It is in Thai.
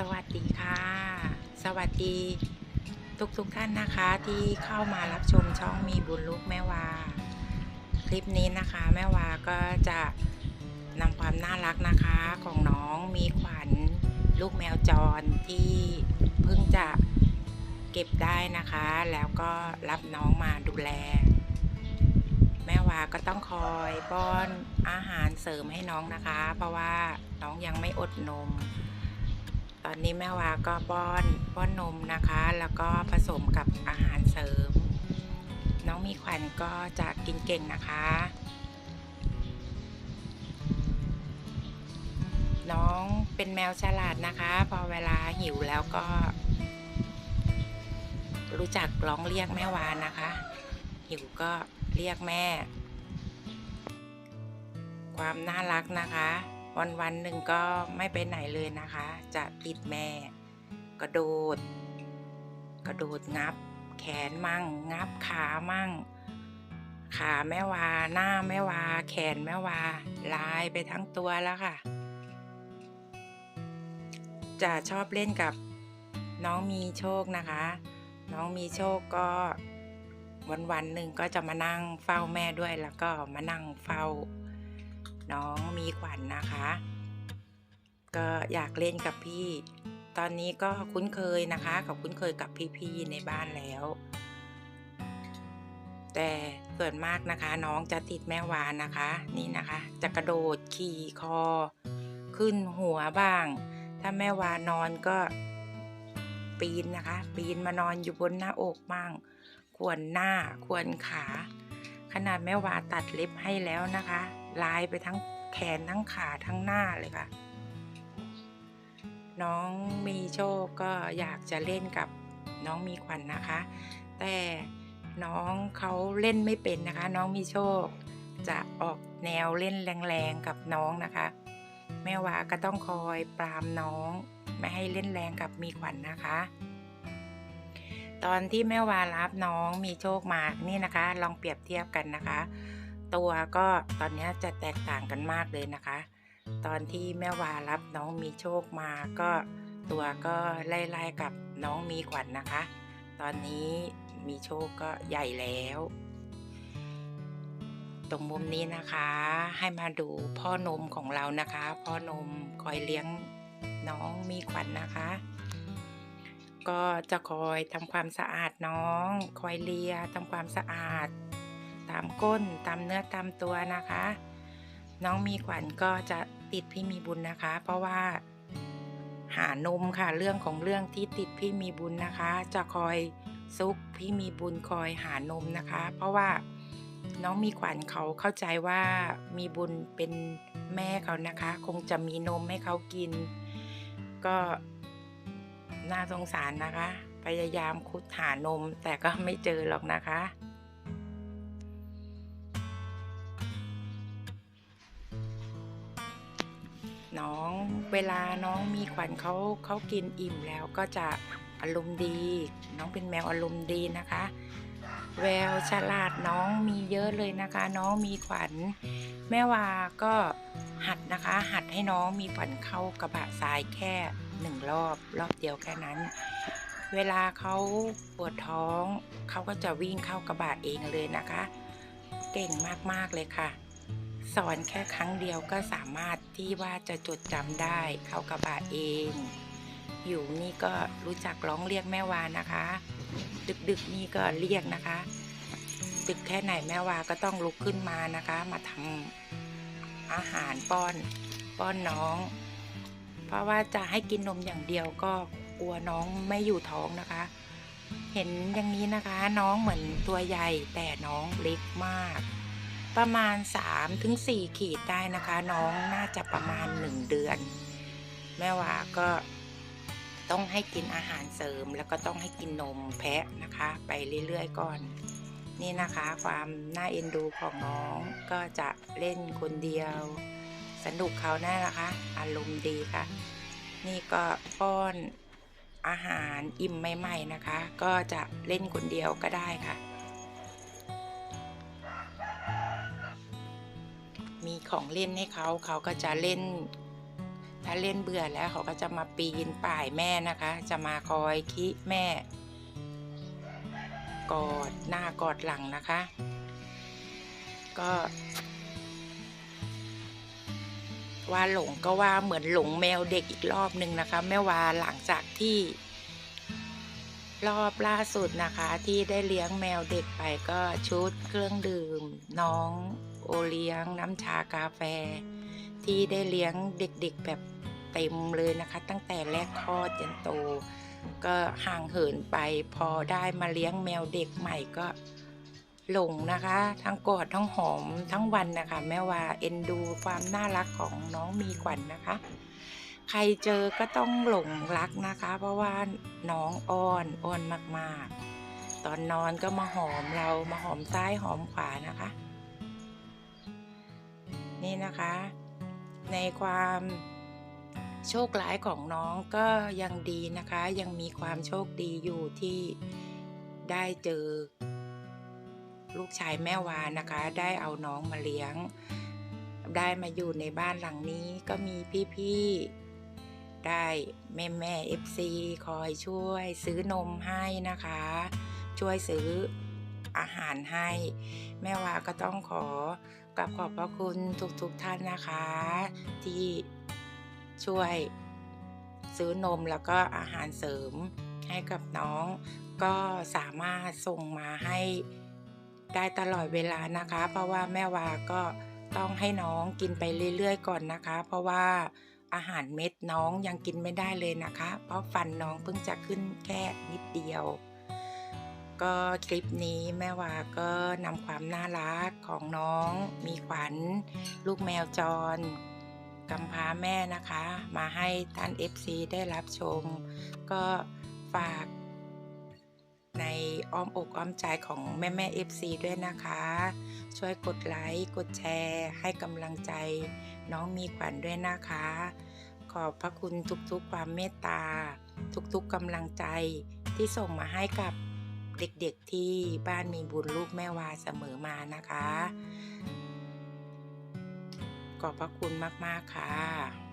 สวัสดีค่ะ สวัสดีทุกทุกๆท่านนะคะที่เข้ามารับชมช่องมีบุญลูกแม่วา คลิปนี้นะคะ แม่วาก็จะนำความน่ารักนะคะของน้องมีขวัญลูกแมวจรที่เพิ่งจะเก็บได้นะคะ แล้วก็รับน้องมาดูแล แม่วาก็ต้องคอยป้อนอาหารเสริมให้น้องนะคะ เพราะว่าน้องยังไม่อดนม ตอนนี้แม่วาก็ป้อนป้อนนมนะคะ แล้วก็ผสมกับอาหารเสริม น้องมีขวัญก็จะกินเก่งนะคะ น้องเป็นแมวฉลาดนะคะ พอเวลาหิวแล้วก็ รู้จักร้องเรียกแม่วานนะคะ หิวก็เรียกแม่ ความน่ารักนะคะ วันวันๆหนึ่งก็ไม่ไปไหนเลยนะคะ จะติดแม่ กระโดด กระโดดงับ แขนมั่ง งับขามั่ง ขาแม่วา หน้าแม่วา แขนแม่วา ลายไปทั้งตัวแล้วค่ะ จะชอบเล่นกับน้องมีโชคนะคะ น้องมีโชคก็วันวันๆหนึ่งก็จะมานั่งเฝ้าแม่ด้วยแล้วก็มานั่งเฝ้า น้องมีขวัญนะคะ ก็อยากเล่นกับพี่ ตอนนี้ก็คุ้นเคยนะคะกับคุ้นเคยกับพี่ๆในบ้านแล้ว แต่ส่วนมากนะคะ น้องจะติดแม่วานนะคะ นี่นะคะ จะกระโดดขี่คอ ขึ้นหัวบ้าง ถ้าแม่วานอนก็ปีนนะคะ ปีนมานอนอยู่บนหน้าอกบ้างขวนหน้าขวนขา ขนาดแม่วาตัดเล็บให้แล้วนะคะ ลายไปทั้งแขนทั้งขาทั้งหน้าเลยค่ะ น้องมีโชคก็อยากจะเล่นกับน้องมีขวัญนะคะ แต่น้องเขาเล่นไม่เป็นนะคะ น้องมีโชค จะออกแนวเล่นแรงๆกับน้องนะคะ แม่วาก็ต้องคอยปรามน้อง ไม่ให้เล่นแรงกับมีขวัญนะคะ ตอนที่แม่วารับน้องมีโชคมานี่นะคะ ลองเปรียบเทียบกันนะคะ ตัวก็ตอนนี้จะแตกต่างกันมากเลยนะคะ ตอนที่แม่วารับน้องมีโชคมาก็ตัวก็ไล่ๆกับน้องมีขวัญนะคะ ตอนนี้มีโชคก็ใหญ่แล้ว ตรงมุมนี้นะคะให้มาดูพ่อนมของเรานะคะ พ่อนมคอยเลี้ยงน้องมีขวัญนะคะ ก็จะคอยทำความสะอาดน้อง คอยเลียทำความสะอาด ตามก้นตามเนื้อตามตัวนะคะ น้องมีขวัญก็จะติดพี่มีบุญนะคะ เพราะว่าหานมค่ะเรื่องของเรื่องที่ติดพี่มีบุญนะคะ จะคอยซุกพี่มีบุญคอยหานมนะคะ เพราะว่าน้องมีขวัญเขาเข้าใจว่ามีบุญเป็นแม่เขานะคะ คงจะมีนมให้เขากิน ก็น่าสงสารนะคะ พยายามคุดหานมแต่ก็ไม่เจอหรอกนะคะ เวลาน้องมีขวัญเขาเขากินอิ่มแล้วก็จะอารมณ์ดี น้องเป็นแมวอารมณ์ดีนะคะ แววฉลาดน้องมีเยอะเลยนะคะ น้องมีขวัญ แม่วาก็หัดนะคะ หัดให้น้องมีขวัญเข้ากระบะทรายแค่หนึ่งรอบรอบเดียวแค่นั้น เวลาเขาปวดท้องเขาก็จะวิ่งเข้ากระบะเองเลยนะคะ เก่งมากๆเลยค่ะ สอนแค่ครั้งเดียวก็สามารถที่ว่าจะจดจำได้เข้ากระบะเอง อยู่นี่ก็รู้จักร้องเรียกแม่วานะคะ ดึกๆนี่ก็เรียกนะคะ ดึกแค่ไหนแม่วาก็ต้องลุกขึ้นมานะคะ มาทำอาหารป้อนป้อนน้อง เพราะว่าจะให้กินนมอย่างเดียวก็กลัวน้องไม่อยู่ท้องนะคะ เห็นอย่างนี้นะคะ น้องเหมือนตัวใหญ่แต่น้องเล็กมาก ประมาณ3ถึง4ขีดได้นะคะ น้องน่าจะประมาณ 1 เดือน แม่ว่าก็ต้องให้กินอาหารเสริม แล้วก็ต้องให้กินนมแพะนะคะ ไปเรื่อยๆก่อน นี่นะคะ ความน่าเอ็นดูของน้องก็จะเล่นคนเดียว สนุกเขาแน่นะคะ อารมณ์ดีค่ะ นี่ก็ป้อนอาหารอิ่มใหม่ ๆนะคะ ก็จะเล่นคนเดียวก็ได้ค่ะ ของเล่นให้เขา เขาก็จะเล่น ถ้าเล่นเบื่อแล้วเขาก็จะมาปีนป่ายแม่นะคะ จะมาคอยคิแม่ กอดหน้ากอดหลังนะคะ ก็ว่าหลงก็ว่าเหมือนหลงแมวเด็กอีกรอบหนึ่งนะคะ แม่วาหลังจากที่ รอบล่าสุดนะคะ ที่ได้เลี้ยงแมวเด็กไปก็ชุดเครื่องดื่มน้อง โอเลี้ยงน้ำชากาแฟ ที่ได้เลี้ยงเด็กๆแบบเต็มเลยนะคะ ตั้งแต่แรกคลอดจนโต ก็ห่างเหินไปพอได้มาเลี้ยงแมวเด็กใหม่ก็หลงนะคะ ทั้งกอดทั้งหอมทั้งวันนะคะ แม่ว่าเอ็นดูความน่ารักของน้องมีขวัญนนะคะ ใครเจอก็ต้องหลงรักนะคะ เพราะว่าน้องอ้อนอ้อนมากๆ ตอนนอนก็มาหอมเรามาหอมซ้ายหอมขวานะคะ นี่นะคะ ในความโชคร้ายของน้องก็ยังดีนะคะ ยังมีความโชคดีอยู่ที่ได้เจอ ลูกชายแม่วานะคะ ได้เอาน้องมาเลี้ยง ได้มาอยู่ในบ้านหลังนี้ก็มีพี่ๆ ได้แม่แม่เอฟซีคอยช่วยซื้อนมให้นะคะ ช่วยซื้ออาหารให้ แม่วาก็ต้องขอ กราบขอบพระคุณทุกๆทท่านนะคะ ที่ช่วยซื้อนมแล้วก็อาหารเสริมให้กับน้อง ก็สามารถส่งมาให้ได้ตลอดเวลานะคะ เพราะว่าแม่วาก็ต้องให้น้องกินไปเรื่อยๆก่อนนะคะ เพราะว่าอาหารเม็ดน้องยังกินไม่ได้เลยนะคะ เพราะฟันน้องเพิ่งจะขึ้นแค่นิดเดียว ก็คลิปนี้แม่วาก็นำความน่ารักของน้อง มีขวัญ ลูกแมวจรกำพร้าแม่นะคะ มาให้ท่าน FC ได้รับชม ก็ฝากในอ้อมอกอ้อมใจของแม่แม่ FC ด้วยนะคะ ช่วยกดไลค์ กดแชร์ ให้กำลังใจน้องมีขวัญด้วยนะคะ ขอบพระคุณทุกๆความเมตตา ทุกๆกำลังใจที่ส่งมาให้กับ เด็กๆที่บ้านมีบุญลูกแม่วาเสมอมานะคะ ขอบพระคุณมากๆค่ะ